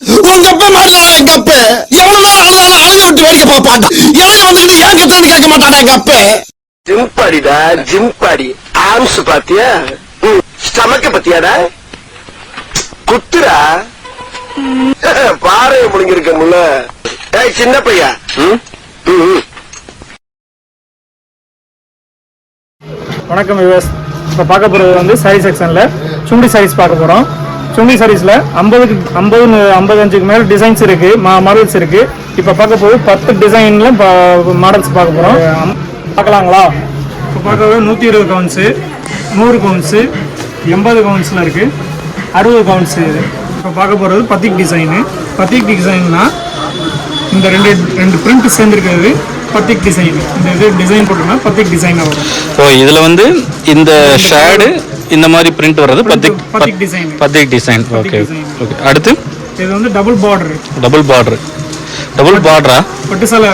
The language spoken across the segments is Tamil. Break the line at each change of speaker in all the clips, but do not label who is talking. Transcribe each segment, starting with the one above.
உங்க அப்ப மாட்டா எங்க அப்ப? எவ்வளவு அழுக விட்டு வேடிக்கை பார்ப்பான்டா? இளைய வந்து ஏன் கத்துறது கேட்க மாட்டாடா எங்க அப்ப?
ஜிம் பாடிடா ஜிம் பாடி ஆம்ஸ் பாத்தியா ஸ்டமக்க பத்தியாடா? குத்துரா பாறைய முழுங்கிருக்கமுல்ல ஏய் சின்ன பையா.
வணக்கம் விவஸ் இப்போ பார்க்க போகிறது வந்து சாரி செக்ஷனில் சுண்டி சாரீஸ் பார்க்க போகிறோம் சுண்டி சாரீஸில் ஐம்பதுக்கு ஐம்பது ஐம்பத்தஞ்சுக்கு மேலே டிசைன்ஸ் இருக்குது மா மாடல்ஸ் இருக்குது இப்போ பார்க்க போது பத்து டிசைனில் மாடல்ஸ் பார்க்க போகிறோம் பார்க்கலாங்களா? இப்போ பார்க்க நூற்றி இருபது கவுன்ஸு நூறு கவுன்ஸு எண்பது கவுன்ஸில் இருக்குது அறுபது கவுன்ஸு இது. இப்போ பார்க்க போகிறது பத்திக் டிசைனு பத்திக் டிசைன்னா இந்த ரெண்டு ரெண்டு பிரிண்ட் சேர்ந்துருக்கிறது பத்திக் டிசைன் இந்த இது டிசைன் போட்டோம்னா பத்திக் டிசைனாக வரும்.
ஓ இதுல வந்து இந்த ஷேடு இந்த மாதிரி பிரிண்ட் வர்றது batik
batik design
batik design okay. Okay அடுத்து?
இது வந்து double border
double border double பார்டரா
பட்டு சேலை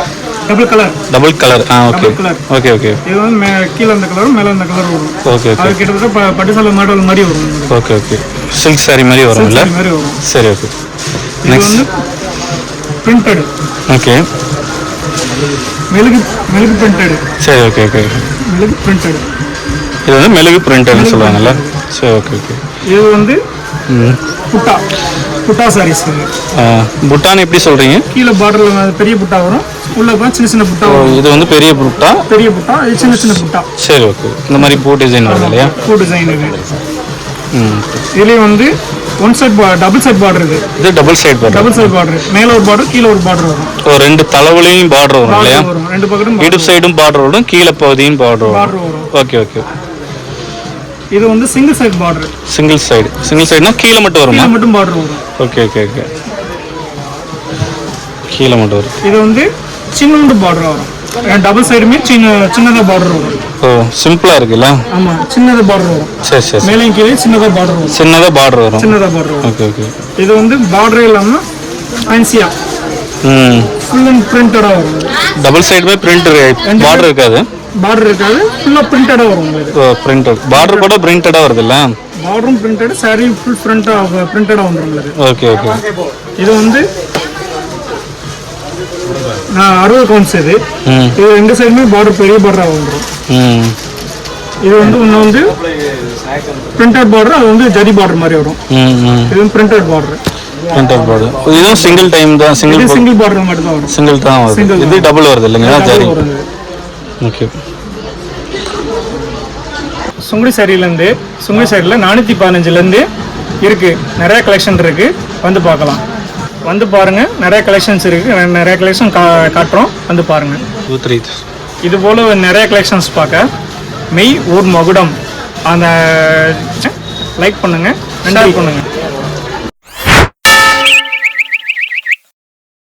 டபுள் கலர்
டபுள் கலர் ஆ ஓகே. ஓகே ஓகே
இது வந்து மே கீழே அந்த கலரும் மேலே அந்த கலர் வரும்.
ஓகே ஓகே
அது கிட்டத்தட்ட பட்டு சேலை மாடல் மாதிரி வரும்.
ஓகே ஓகே சில்க் saree மாதிரி
வரும்.
சரி ஓகே நெக்ஸ்ட்
பிரிண்டட்
ஓகே
மெழுகு மெழுகு பிரிண்டட்
சரி ஓகே ஓகே
மெழுகு பிரிண்டட்
இது வந்து மெழுகு பிரிண்டர்னு சொல்லுவாங்கல்ல. சரி ஓகே ஓகே
இது வந்து
ம்.
புட்டா. புட்டா சாரீஸ்
புட்டான் எப்படி சொல்றீங்க?
கீழே பார்டரில் பெரிய புட்டா வரும். உள்ள சின்ன சின்ன புட்டா வரும்.
இது வந்து பெரிய புட்டா?
பெரிய புட்டா இது சின்ன சின்ன புட்டா.
சரி ஓகே இந்த மாதிரி பூ டிசைன் வருது இல்லையா?
பூ டிசைன் இதுலேயும் வந்து one side double side border இது.
இது double side border
double side border மேலே ஒரு பார்டர் கீழே ஒரு பார்டர் வரும்.
ஓ ரெண்டு தலைவலையும் பார்டர் வரும் இல்லையா?
வரும். ரெண்டு பக்கமும்
இடுப்பு சைடும் பார்டர் வரும் கீழே பகுதியும் வரும்.
பார்டர் வரும்.
ஓகே ஓகே
இது வந்து single side border
single side single சைடுனா கீழே மட்டும் வருமா?
கீழே மட்டும் பார்டர் வரும்.
ஓகே ஓகே ஓகே கீழே மட்டும் வரும்.
இது வந்து சின்னோண்டு பார்டர் வரும். டபுள் சைடுமே சின்ன சின்னதாக பார்டர் வரும்.
ஓ சிம்பிளா இருக்குல்ல?
ஆமாம் சின்னதாக பார்டர் வரும்.
சரி சரி
மேலேயும் கீழே சின்னதாக பார்டர் வரும்.
சின்னதா பார்டர் வரும்.
சின்னதாக பார்டர் வரும்.
ஓகே ஓகே
இது வந்து பார்டரே இல்லாமல் ஃபேன்சியாக
ம்.
ஃபுல் அண்ட் பிரிண்டடாக வரும்.
டபுள் சைடுமே பிரிண்ட் பார்டர் இருக்காது.
பார்டர் இருக்காது. ஃபுல்லாக பிரிண்டடாக வரும் உங்களுக்கு.
பிரிண்டட் பார்டர் கூட பிரிண்டடா வருதுல்ல?
பார்டரும் பிரிண்டட் saree ஃபுல் பிரிண்டாக பிரிண்டடாக வந்துடும் உங்களுக்கு.
ஓகே ஓகே
இது வந்து அறுபது கவுண்ட்ஸ் இது. இது ரெண்டு சைடுமே பார்டர் பெரிய பார்டராக வந்துடும் இது வந்து ஒன்று வந்து பிரிண்டட் பார்டர் அது வந்து ஜரி பார்டர் மாதிரி வரும். இது பிரிண்டட் பார்டர்
பிரிண்டட் பார்டர் இதுவும் சிங்கிள் டைம் தான் சிங்கிள்
சிங்கிள் பார்டர் மட்டும் தான் வரும்.
சிங்கிள் தான்
Single
இது டபுள் வருது இல்லைங்களா சரி
வரும் இது.
ஓகே
சுங்குடி சாரிலேருந்து சுங்குடி சாரியில் நானூற்றி பதினஞ்சுலேருந்து இருக்குது நிறைய கலெக்ஷன் இருக்குது வந்து பார்க்கலாம். வந்து பாருங்கள் நிறைய கலெக்ஷன்ஸ் இருக்குது நிறைய கலெக்ஷன் கா காட்டுறோம். வந்து பாருங்கள் இது போல் நிறைய கலெக்ஷன்ஸ் பார்க்க. மெய் ஊர் மகுடம். அந்த லைக் பண்ணுங்கள் ஷேர் பண்ணுங்கள்